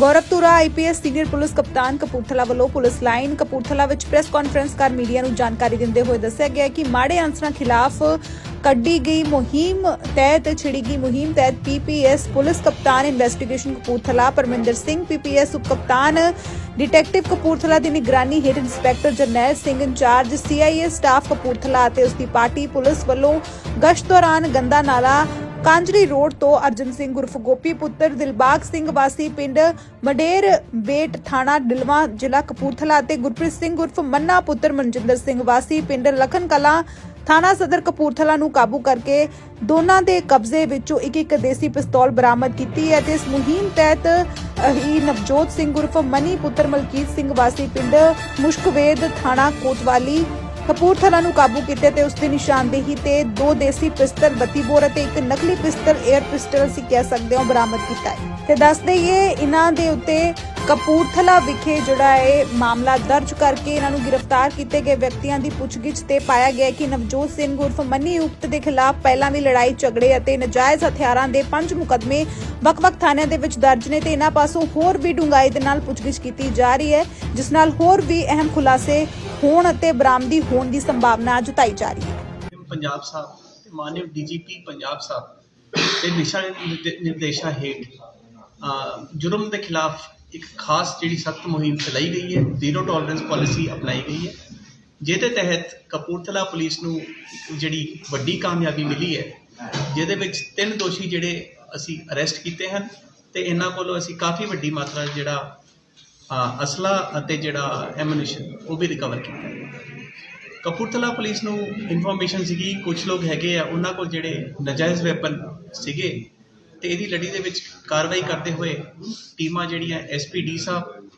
Gaurav Toora IPS senior police ਕਪਤਾਨ ਕਪੂਰਥਲਾ ਵੱਲੋਂ police line Kapurthala ਵਿੱਚ ਪ੍ਰੈਸ ਕਾਨਫਰੰਸ ਕਰ ਮੀਡੀਆ ਨੂੰ ਜਾਣਕਾਰੀ ਦਿੰਦੇ ਹੋਏ ਦੱਸਿਆ ਗਿਆ ਕਿ ਮਾੜੇ ਅਨਸਰਾਂ ਖਿਲਾਫ ਕੱਢੀ ਗਈ ਮੁਹਿੰਮ ਤਹਿਤ, ਛਿੜੀ ਗਈ ਮੁਹਿੰਮ ਤਹਿਤ ਪੀਪੀਐਸ ਪੁਲਿਸ ਕਪਤਾਨ ਇਨਵੈਸਟੀਗੇਸ਼ਨ ਕਪੂਰਥਲਾ, ਪਰਮਿੰਦਰ ਸਿੰਘ ਪੀਪੀਐਸ ਉਪ ਕਪਤਾਨ, ਡਿਟੈਕਟਿਵ ਕਪੂਰਥਲਾ ਦੀ ਨਿਗਰਾਨੀ ਹੇਠ inspector Jarnail Singh incharge, CIA staff Kapurthala ਅਤੇ ਉਸ ਦੀ ਪਾਰਟੀ ਪੁਲਿਸ ਵੱਲੋਂ ਗਸ਼ਤ ਦੌਰਾਨ ਗੰਦਾ ਨਾਲਾ ਕਾਂਜਰੀ ਰੋਡ ਤੋਂ ਅਰਜਨ ਸਿੰਘ ਉਰਫ ਗੋਪੀ ਪੁੱਤਰ ਦਿਲਬਾਗ ਸਿੰਘ ਵਾਸੀ ਪਿੰਡ ਮਡੇਰ ਬੇਟ ਥਾਣਾ ਡਿਲਵਾ ਜ਼ਿਲ੍ਹਾ ਕਪੂਰਥਲਾ ਅਤੇ ਗੁਰਪ੍ਰੀਤ ਸਿੰਘ ਉਰਫ ਮੰਨਾ ਪੁੱਤਰ ਮਨਜਿੰਦਰ ਸਿੰਘ ਵਾਸੀ ਪਿੰਡ ਲਖਨ ਕਲਾਂ ਥਾਣਾ ਸਦਰ ਕਪੂਰਥਲਾ ਨੂੰ ਕਾਬੂ ਕਰਕੇ ਦੋਨਾਂ ਦੇ ਕਬਜ਼ੇ ਵਿੱਚੋਂ ਇੱਕ ਇੱਕ ਦੇਸੀ ਪਿਸਤੌਲ ਬਰਾਮਦ ਕੀਤੀ ਹੈ ਤੇ ਇਸ ਮੁਹਿੰਮ ਤਹਿਤ ਹੀ ਨਵਜੋਤ ਸਿੰਘ ਉਰਫ ਮਨੀ ਪੁੱਤਰ ਮਲਕੀਤ ਸਿੰਘ ਵਾਸੀ ਪਿੰਡ ਮੁਸ਼ਕਵੇਦ ਥਾਣਾ ਕੋਤਵਾਲੀ ਕਪੂਰਥਲਾ ਨੂੰ ਕਾਬੂ ਕੀਤਾ ਤੇ ਉਸ ਦੀ ਨਿਸ਼ਾਨਦੇਹੀ ਤੇ ਦੋ ਦੇਸੀ ਪਿਸਤਲ 32 ਬੋਰ ਅਤੇ ਇੱਕ ਨਕਲੀ ਪਿਸਤਲ 에ਅਰ ਪਿਸਤਲ ਅਸੀਂ ਕਹਿ ਸਕਦੇ ਹਾਂ ਬਰਾਮਦ ਕੀਤਾ ਹੈ। ਤੇ ਦੱਸ ਦਈਏ, ਇਹਨਾਂ ਦੇ ਉੱਤੇ ਕਪੂਰਥਲਾ ਵਿਖੇ ਜਿਹੜਾ ਹੈ ਮਾਮਲਾ ਦਰਜ ਕਰਕੇ ਇਹਨਾਂ ਨੂੰ ਗ੍ਰਿਫਤਾਰ ਕੀਤੇ ਗਏ ਵਿਅਕਤੀਆਂ ਦੀ ਪੁੱਛਗਿੱਛ ਤੇ ਪਾਇਆ ਗਿਆ ਕਿ ਨਵਜੋਤ ਸਿੰਘ ਉਰਫ ਮੰਨੀ ਉਕਤ ਦੇ ਖਿਲਾਫ ਪਹਿਲਾਂ ਵੀ ਲੜਾਈ, ਝਗੜੇ ਅਤੇ ਨਜਾਇਜ਼ ਹਥਿਆਰਾਂ ਦੇ ਪੰਜ ਮੁਕੱਦਮੇ ਵੱਖ-ਵੱਖ ਥਾਣਿਆਂ ਦੇ ਵਿੱਚ ਦਰਜ ਨੇ ਤੇ ਇਹਨਾਂ ਪਾਸੋਂ ਹੋਰ ਵੀ ਡੂੰਘਾਈ ਦੇ ਨਾਲ ਪੁੱਛਗਿੱਛ ਕੀਤੀ ਜਾ ਰਹੀ ਹੈ, ਜਿਸ ਨਾਲ ਹੋਰ ਵੀ ਅਹਿਮ ਖੁਲਾਸੇ ਹੋਣ ਅਤੇ ਬਰਾਮਦੀ ਹੋਣ ਦੀ ਸੰਭਾਵਨਾ ਜਤਾਈ ਜਾ ਰਹੀ ਹੈ। ਪੰਜਾਬ ਸਾਹਿਬ ਤੇ ਮਾਨਯੋਗ ਡੀਜੀਪੀ ਪੰਜਾਬ ਸਾਹਿਬ ਤੇ ਦਿਸ਼ਾ ਨਿਰਦੇਸ਼ਾਂ ਹੇਠ ਜੁਰਮ ਦੇ ਖਿਲਾਫ ਇੱਕ ਖਾਸ ਜਿਹੜੀ ਸਖਤ ਮੁਹਿੰਮ ਚਲਾਈ ਗਈ ਹੈ, ਜ਼ੀਰੋ ਟੋਲਰੈਂਸ ਪਾਲਿਸੀ ਅਪਣਾਈ ਗਈ ਹੈ। ਜਿਹਦੇ ਤਹਿਤ ਕਪੂਰਥਲਾ ਪੁਲਿਸ ਨੂੰ ਜਿਹੜੀ ਵੱਡੀ ਕਾਮਯਾਬੀ ਮਿਲੀ ਹੈ, ਜਿਹਦੇ ਵਿੱਚ ਤਿੰਨ ਦੋਸ਼ੀ ਜਿਹੜੇ ਅਸੀਂ ਅਰੈਸਟ ਕੀਤੇ ਹਨ ਤੇ ਇਹਨਾਂ ਕੋਲੋਂ ਅਸੀਂ ਕਾਫੀ ਵੱਡੀ ਮਾਤਰਾ ਜਿਹੜਾ ਅਸਲਾ ਅਤੇ ਜਿਹੜਾ ਐਮੂਨੀਸ਼ਨ ਉਹ ਵੀ ਰਿਕਵਰ ਕੀਤਾ ਹੈ। ਕਪੂਰਥਲਾ ਪੁਲਿਸ ਨੂੰ ਇਨਫੋਰਮੇਸ਼ਨ ਸੀਗੀ ਕੁਝ ਲੋਕ ਹੈਗੇ ਆ, ਉਹਨਾਂ ਕੋਲ ਜਿਹੜੇ ਨਜਾਇਜ਼ ਵੈਪਨ ਸੀਗੇ, ਤੇ ਇਹਦੀ ਲੜੀ ਦੇ ਵਿੱਚ ਕਾਰਵਾਈ ਕਰਦੇ ਹੋਏ ਟੀਮਾਂ ਜਿਹੜੀਆਂ ਐਸਪੀਡੀ ਸਾਹਿਬ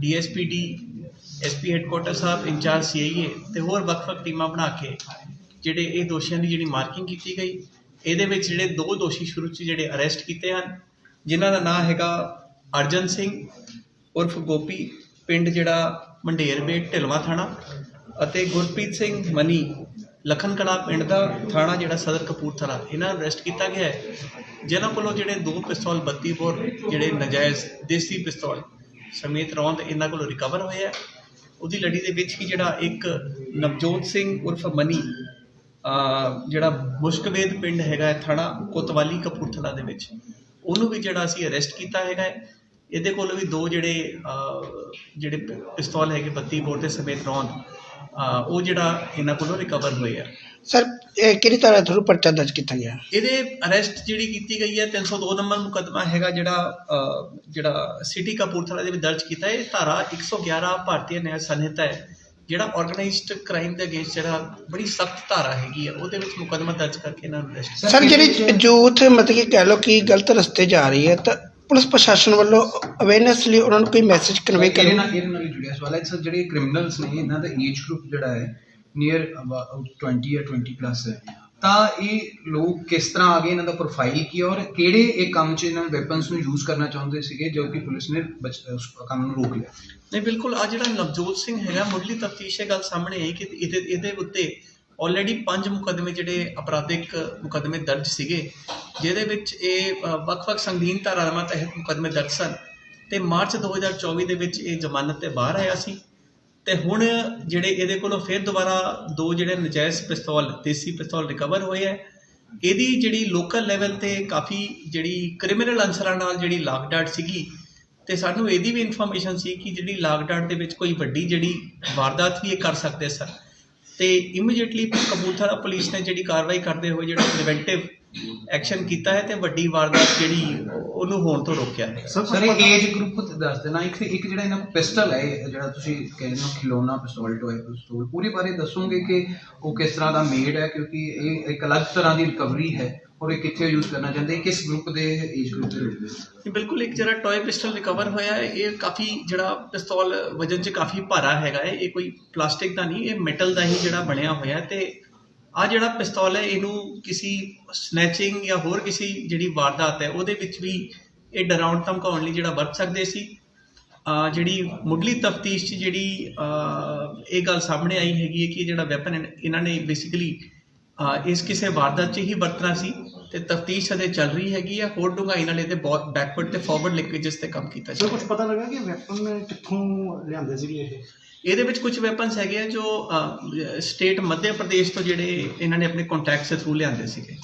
ਡੀਐਸਪੀਡੀ ਐਸਪੀ ਹੈੱਡਕੁਆਟਰ ਸਾਹਿਬ, ਇੰਚਾਰਜ ਸੀਆਈਏ ਤੇ ਹੋਰ ਵੱਖ-ਵੱਖ ਟੀਮਾਂ ਬਣਾ ਕੇ ਜਿਹੜੇ ਇਹ ਦੋਸ਼ੀਆਂ ਦੀ ਜਿਹੜੀ ਮਾਰਕਿੰਗ ਕੀਤੀ ਗਈ, ਇਹਦੇ ਵਿੱਚ ਜਿਹੜੇ ਦੋ ਦੋਸ਼ੀ ਸ਼ੁਰੂ 'ਚ ਜਿਹੜੇ ਅਰੈਸਟ ਕੀਤੇ ਹਨ, ਜਿਨ੍ਹਾਂ ਦਾ ਨਾਮ ਹੈਗਾ ਅਰਜਨ ਸਿੰਘ ਉਰਫ ਗੋਪੀ, ਪਿੰਡ ਜਿਹੜਾ ਮੰਡੇਰਬੇਟ ਢਿਲਵਾ ਥਾਣਾ ਅਤੇ ਗੁਰਪ੍ਰੀਤ ਸਿੰਘ ਮਨੀ, ਲਖਨ ਕਲਾ ਪਿੰਡ ਦਾ ਥਾਣਾ ਜਿਹੜਾ ਸਦਰ ਕਪੂਰਥਲਾ। ਇਹਨਾਂ ਨੂੰ ਅਰੈਸਟ ਕੀਤਾ ਗਿਆ ਹੈ। ਜਿਨ੍ਹਾਂ ਕੋਲੋਂ ਜਿਹੜੇ ਦੋ ਪਿਸਤੌਲ 32 ਬੋਰ ਜਿਹੜੇ ਨਜਾਇਜ਼ ਦੇਸੀ ਪਿਸਤੌਲ ਸਮੇਤ ਰੌਂਦ ਇਹਨਾਂ ਕੋਲੋਂ ਰਿਕਵਰ ਹੋਏ ਹੈ। ਉਹਦੀ ਲੜੀ ਦੇ ਵਿੱਚ ਹੀ ਜਿਹੜਾ ਇੱਕ ਨਵਜੋਤ ਸਿੰਘ ਉਰਫ ਮਨੀ ਜਿਹੜਾ ਮੁਸ਼ਕਵੇਦ ਪਿੰਡ ਹੈਗਾ ਥਾਣਾ ਕੋਤਵਾਲੀ ਕਪੂਰਥਲਾ ਦੇ ਵਿੱਚ, ਉਹਨੂੰ ਵੀ ਜਿਹੜਾ ਅਸੀਂ ਅਰੈਸਟ ਕੀਤਾ ਹੈਗਾ ਹੈ। ਇਹਦੇ ਕੋਲ ਵੀ ਦੋ ਜਿਹੜੇ ਜਿਹੜੇ ਪਿਸਤੌਲ ਹੈਗੇ 32 ਬੋਰ ਦੇ ਸਮੇਤ ਰੌਂਦ ਉਹ ਜਿਹੜਾ ਇਹਨਾਂ ਕੋਲੋਂ ਰਿਕਵਰ ਹੋਏ ਆ। ਸਰ ਇਹ ਕਿਹੜੀ ਤਰ੍ਹਾਂ ਤੁਹਾਨੂੰ ਪਰਚਾ ਦਰਜ ਕੀਤਾ ਗਿਆ? ਇਹਦੇ ਅਰੈਸਟ ਜਿਹੜੀ ਕੀਤੀ ਗਈ ਹੈ 302 ਨੰਬਰ ਮੁਕੱਦਮਾ ਹੈਗਾ ਜਿਹੜਾ ਜਿਹੜਾ ਸਿਟੀ ਕਪੂਰਥਲਾ ਦੇ ਵਿੱਚ ਦਰਜ ਕੀਤਾ ਹੈ। ਧਾਰਾ 111 ਭਾਰਤੀ ਨਿਆਂ ਸੰਹਿਤਾ ਹੈ ਜਿਹੜਾ ਆਰਗੇਨਾਈਜ਼ਡ ਕ੍ਰਾਈਮ ਦੇ ਅਗੇਂਸਟ ਜਿਹੜਾ ਬੜੀ ਸਖਤ ਧਾਰਾ ਹੈਗੀ ਹੈ ਉਹਦੇ ਵਿੱਚ ਮੁਕੱਦਮਾ ਦਰਜ ਕਰਕੇ ਇਹਨਾਂ ਨੂੰ ਅਰੈਸਟ ਸਰ ਜਿਹੜੀ ਯੂਥ ਮਤਲਬ ਕਿ ਕਹਿ ਲਓ ਕਿ ਗਲਤ ਰਸਤੇ ਜਾ ਰਹੀ ਹੈ ਤਾਂ ਪੁਲਿਸ ਪ੍ਰਸ਼ਾਸਨ ਵੱਲੋਂ ਅਵੇਅਰਨੈਸ ਲਈ ਉਹਨਾਂ ਨੂੰ ਕੋਈ ਮੈਸੇਜ ਕਨਵੇ ਇਹਦੇ ਕਰਨਾ? ਨਾਲ ਇਹਦੇ ਨਾਲ ਹੀ ਜੁੜਿਆ ਸਵਾਲ ਹੈ। ਸਰ ਜਿਹੜੇ ਕ੍ਰਿਮੀਨਲਸ ਨੇ ਇਹਨਾਂ ਦਾ ਏਜ ਗਰੁੱਪ ਜਿਹੜਾ ਹੈ ਨੀਅਰ 20 ਜਾਂ 20 ਪਲੱਸ ਹੈ। ਤਾਂ ਇਹ ਲੋਕ ਕਿਸ ਤਰ੍ਹਾਂ ਆ ਗਏ? ਇਹਨਾਂ ਦਾ ਪ੍ਰੋਫਾਈਲ ਕੀ ਹੈ? ਔਰ ਕਿਹੜੇ ਇਹ ਕੰਮ 'ਚ ਇਹਨਾਂ ਵੈਪਨਸ ਨੂੰ ਯੂਜ਼ ਕਰਨਾ ਚਾਹੁੰਦੇ ਸੀਗੇ ਜੋ ਕਿ ਪੁਲਿਸ ਨੇ ਬਚ- ਉਸ ਕੰਮ ਨੂੰ ਰੋਕ ਲਿਆ? ਨਹੀਂ ਬਿਲਕੁਲ। ਆ ਜਿਹੜਾ ਨਵਜੋਤ ਸਿੰਘ ਹੈਗਾ ਮੁੱਢਲੀ ਤਫਤੀਸ਼ ਇਹ ਗੱਲ ਸਾਹਮਣੇ ਆਈ ਕਿ ਇਹਦੇ ਇਹਦੇ ਉੱਤੇ ਆਲਰੇਡੀ ਪੰਜ ਮੁਕੱਦਮੇ ਜਿਹੜੇ ਅਪਰਾਧਿਕ ਮੁਕੱਦਮੇ ਦਰਜ ਸੀਗੇ, ਜਿਹਦੇ ਵਿੱਚ ਇਹ ਵੱਖ-ਵੱਖ ਸੰਗੀਨ ਧਾਰਾਵਾਂ ਤਹਿਤ ਮੁਕੱਦਮੇ ਦਰਜ ਸਨ ਤੇ ਮਾਰਚ 2024 ਦੇ ਵਿੱਚ ਇਹ ਜ਼ਮਾਨਤ ਤੇ ਬਾਹਰ ਆਇਆ ਸੀ ਤੇ ਹੁਣ ਜਿਹੜੇ ਇਹਦੇ ਕੋਲੋਂ ਫਿਰ ਦੁਬਾਰਾ ਦੋ ਜਿਹੜੇ ਨਜਾਇਜ਼ ਪਿਸਤੌਲ, ਦੇਸੀ ਪਿਸਤੌਲ ਰਿਕਵਰ ਹੋਏ ਹੈ। ਇਹਦੀ ਜਿਹੜੀ ਲੋਕਲ ਲੈਵਲ ਤੇ ਕਾਫੀ ਜਿਹੜੀ ਕ੍ਰਿਮੀਨਲ ਅਨਸਰਾਂ ਨਾਲ ਜਿਹੜੀ ਲਾਕਡਾਟ ਸੀਗੀ ਤੇ ਸਾਨੂੰ ਇਹਦੀ ਵੀ ਇਨਫੋਰਮੇਸ਼ਨ ਸੀ ਕਿ ਜਿਹੜੀ ਲਾਕਡਾਟ ਦੇ ਵਿੱਚ ਕੋਈ ਵੱਡੀ ਜਿਹੜੀ ਵਾਰਦਾਤ ਵੀ ਇਹ ਕਰ ਸਕਦੇ ਸਨ। ਤੇ ਇਮੀਡੀਏਟਲੀ ਕਪੂਰਥਲਾ ਪੁਲਿਸ ਨੇ ਜਿਹੜੀ ਕਾਰਵਾਈ ਕਰਦੇ ਹੋਏ ਜਿਹੜਾ ਪ੍ਰੀਵੈਂਟਿਵ ਐਕਸ਼ਨ ਕੀਤਾ ਹੈ ਤੇ ਵੱਡੀ ਵਾਰਦਾਤ ਜਿਹੜੀ ਉਹਨੂੰ ਹੋਣ ਤੋਂ ਰੋਕਿਆ ਹੈ। ਸਰ ਇਹ ਏਜ ਗਰੁੱਪ ਦੱਸ ਦੇਣਾ ਇੱਕ ਇੱਕ ਜਿਹੜਾ ਇਹਨਾਂ ਕੋਲ ਪਿਸਟਲ ਹੈ ਜਿਹੜਾ ਤੁਸੀਂ ਕਹਿੰਦੇ ਹੋ ਖਿਲੌਣਾ ਪਿਸਤੌਲ ਟੋਏ ਪਿਸਤੌਲ ਪੂਰੇ ਬਾਰੇ ਦੱਸੋਗੇ ਕਿ ਉਹ ਕਿਸ ਤਰ੍ਹਾਂ ਦਾ ਮੇਡ ਹੈ? ਕਿਉਂਕਿ ਇਹ ਇੱਕ ਅਲੱਗ ਤਰ੍ਹਾਂ ਦੀ ਰਿਕਵਰੀ ਹੈ। ਔਰ ਇਹ ਕਿੱਥੇ ਯੂਜ਼ ਕਰਨਾ ਚਾਹੁੰਦੇ? ਕਿਸ ਗਰੁੱਪ ਦੇ ਏਜ ਗਰੁੱਪ ਦੇ ਲੋਕ ਇਹ ਬਿਲਕੁਲ, ਇੱਕ ਜਿਹੜਾ ਟੌਏ ਪਿਸਟਲ ਰਿਕਵਰ ਹੋਇਆ ਹੈ, ਇਹ ਕਾਫੀ ਜਿਹੜਾ ਪਿਸਤੌਲ ਵਜਨ 'ਚ ਕਾਫੀ ਭਾਰਾ ਹੈਗਾ ਹੈ। ਇਹ ਕੋਈ ਪਲਾਸਟਿਕ ਦਾ ਨਹੀਂ, ਇਹ ਮੈਟਲ ਦਾ ਹੀ ਜਿਹੜਾ ਬਣਿਆ ਹੋਇਆ ਹੈ ਤੇ ਆ ਜਿਹੜਾ ਪਿਸਤੌਲ ਹੈ, ਇਹਨੂੰ ਕਿਸੇ ਸਨੈਚਿੰਗ ਜਾਂ ਹੋਰ ਕਿਸੇ ਜਿਹੜੀ ਵਾਰਦਾਤ ਹੈ, ਉਹਦੇ ਵਿੱਚ ਵੀ ਇਹ ਡਰਾਉਣ ਧਮਕਾਉਣ ਲਈ ਜਿਹੜਾ ਵਰਤ ਸਕਦੇ ਸੀ। ਜਿਹੜੀ ਮੁੱਢਲੀ ਤਫਤੀਸ਼ 'ਚ ਜਿਹੜੀ ਇਹ ਗੱਲ ਸਾਹਮਣੇ ਆਈ ਹੈਗੀ ਹੈ ਕਿ ਇਹ ਜਿਹੜਾ ਵੈਪਨ ਇਹਨਾਂ ਨੇ ਬੇਸਿਕਲੀ ਇਸ ਕਿਸੇ ਵਾਰਦਾਤ 'ਚ ਹੀ ਵਰਤਣਾ ਸੀ। ਤੇ ਤਫਤੀਸ਼ ਅਜੇ ਚੱਲ ਰਹੀ ਹੈਗੀ ਆ ਹੋਰ ਡੂੰਘਾਈ ਨਾਲ ਇਹਦੇ ਬੈਕਵਰਡ ਤੇ ਫਾਰਵਰਡ ਲਿੰਕੇजेस ਤੇ ਕੰਮ ਕੀਤਾ ਸਰ ਜਾ ਕੁਝ ਪਤਾ ਲੱਗਾ ਕਿ ਵੈਪਨ ਕਿੱਥੋਂ ਲਿਆਂਦੇ ਸੀਗੇ ਇਹ? ਇਹਦੇ ਵਿੱਚ ਕੁਝ ਵੈਪਨਸ ਹੈਗੇ ਆ ਜੋ ਸਟੇਟ ਮੱਧ ਪ੍ਰਦੇਸ਼ ਤੋਂ ਜਿਹੜੇ ਇਹਨਾਂ ਨੇ ਆਪਣੇ ਕੰਟੈਕਟਸ ਦੇ ਥਰੂ ਲਿਆਂਦੇ ਸੀਗੇ।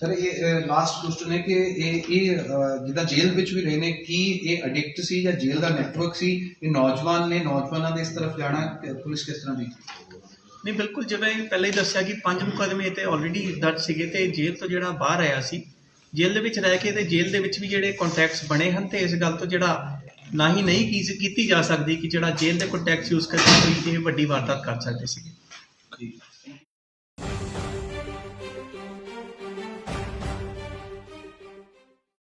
ਸਰ ਇਹ ਲਾਸਟ ਕੁਐਸਚਨ ਹੈ ਕਿ ਇਹ ਇਹ ਅਹ, ਜਿੱਦਾਂ ਜੇਲ੍ਹ ਵਿੱਚ ਵੀ ਰਹੇ ਨੇ ਕੀ ਇਹ ਐਡਿਕਟ ਸੀ ਜਾਂ ਜੇਲ੍ਹ ਦਾ ਨੈਟਵਰਕ ਸੀ? ਇਹ ਨੌਜਵਾਨ ਨੇ ਨੌਜਵਾਨਾਂ ਦੇ ਇਸ ਤਰਫ ਜਾਣਾ ਪੁਲਿਸ ਕਿਸ ਤਰ੍ਹਾਂ ਦੀ ਨਹੀਂ, ਬਿਲਕੁਲ, ਜਿਵੇਂ ਪਹਿਲਾਂ ਹੀ ਦੱਸਿਆ ਕਿ ਪੰਜ ਮੁਕਦਮੇ ਤੇ ਆਲਰੇਡੀ ਦਰਜ ਸੀਗੇ ਤੇ ਜੇਲ੍ਹ ਤੋਂ ਜਿਹੜਾ ਬਾਹਰ ਆਇਆ ਸੀ, ਜੇਲ੍ਹ ਦੇ ਵਿੱਚ ਰਹਿ ਕੇ ਤੇ ਜੇਲ੍ਹ ਦੇ ਵਿੱਚ ਵੀ ਜਿਹੜੇ ਕੰਟੈਕਟਸ ਬਣੇ ਹਨ ਤੇ ਇਸ ਗੱਲ ਤੋਂ ਜਿਹੜਾ ਨਾ ਹੀ ਨਹੀਂ ਕੀ- ਕੀਤੀ ਜਾ ਸਕਦੀ ਕਿ ਜਿਹੜਾ ਜੇਲ੍ਹ ਦੇ ਕੰਟੈਕਟਸ ਯੂਜ਼ ਕਰਕੇ ਕੋਈ ਇਹ ਵੱਡੀ ਵਾਰਦਾਤ ਕਰ ਸਕਦੇ ਸੀਗੇ। ਜੀ।